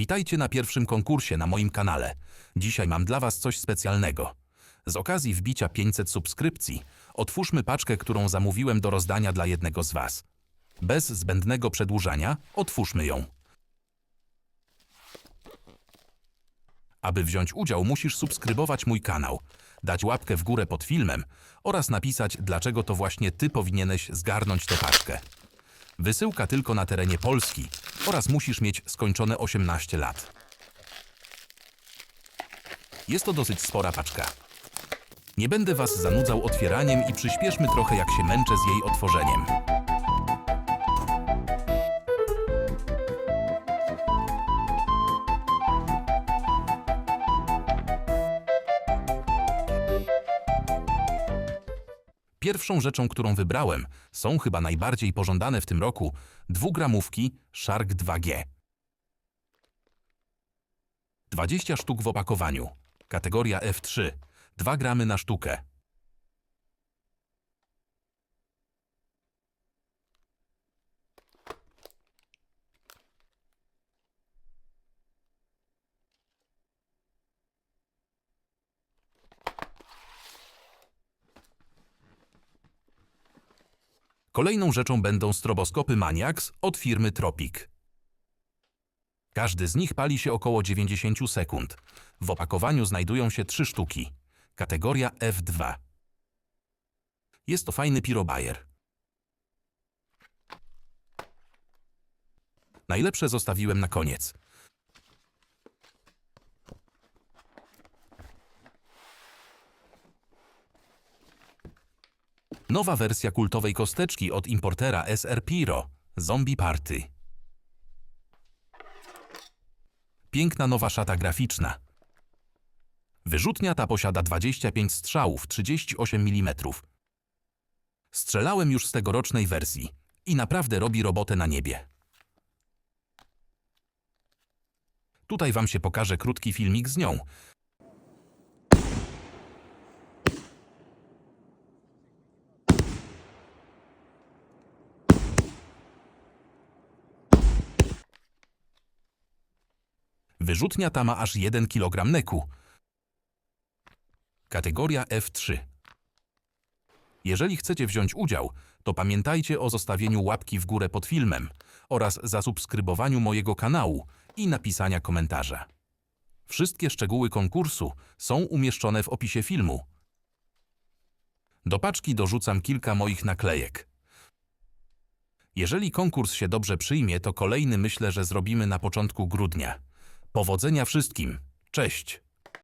Witajcie na pierwszym konkursie na moim kanale. Dzisiaj mam dla Was coś specjalnego. Z okazji wbicia 500 subskrypcji otwórzmy paczkę, którą zamówiłem do rozdania dla jednego z Was. Bez zbędnego przedłużania otwórzmy ją. Aby wziąć udział, musisz subskrybować mój kanał, dać łapkę w górę pod filmem oraz napisać, dlaczego to właśnie Ty powinieneś zgarnąć tę paczkę. Wysyłka tylko na terenie Polski oraz musisz mieć skończone 18 lat. Jest to dosyć spora paczka. Nie będę Was zanudzał otwieraniem i przyspieszmy trochę, jak się męczę z jej otworzeniem. Pierwszą rzeczą, którą wybrałem, są chyba najbardziej pożądane w tym roku, dwugramówki Shark 2G. 20 sztuk w opakowaniu. Kategoria F3. 2 gramy na sztukę. Kolejną rzeczą będą stroboskopy Maniax od firmy Tropic. Każdy z nich pali się około 90 sekund. W opakowaniu znajdują się trzy sztuki. Kategoria F2. Jest to fajny pirobajer. Najlepsze zostawiłem na koniec. Nowa wersja kultowej kosteczki od importera SR Piro Zombie Party. Piękna nowa szata graficzna. Wyrzutnia ta posiada 25 strzałów 38 mm. Strzelałem już z tegorocznej wersji i naprawdę robi robotę na niebie. Tutaj wam się pokaże krótki filmik z nią. Wyrzutnia ta ma aż 1 kg neku. Kategoria F3. Jeżeli chcecie wziąć udział, to pamiętajcie o zostawieniu łapki w górę pod filmem oraz zasubskrybowaniu mojego kanału i napisania komentarza. Wszystkie szczegóły konkursu są umieszczone w opisie filmu. Do paczki dorzucam kilka moich naklejek. Jeżeli konkurs się dobrze przyjmie, to kolejny myślę, że zrobimy na początku grudnia. Powodzenia wszystkim. Cześć!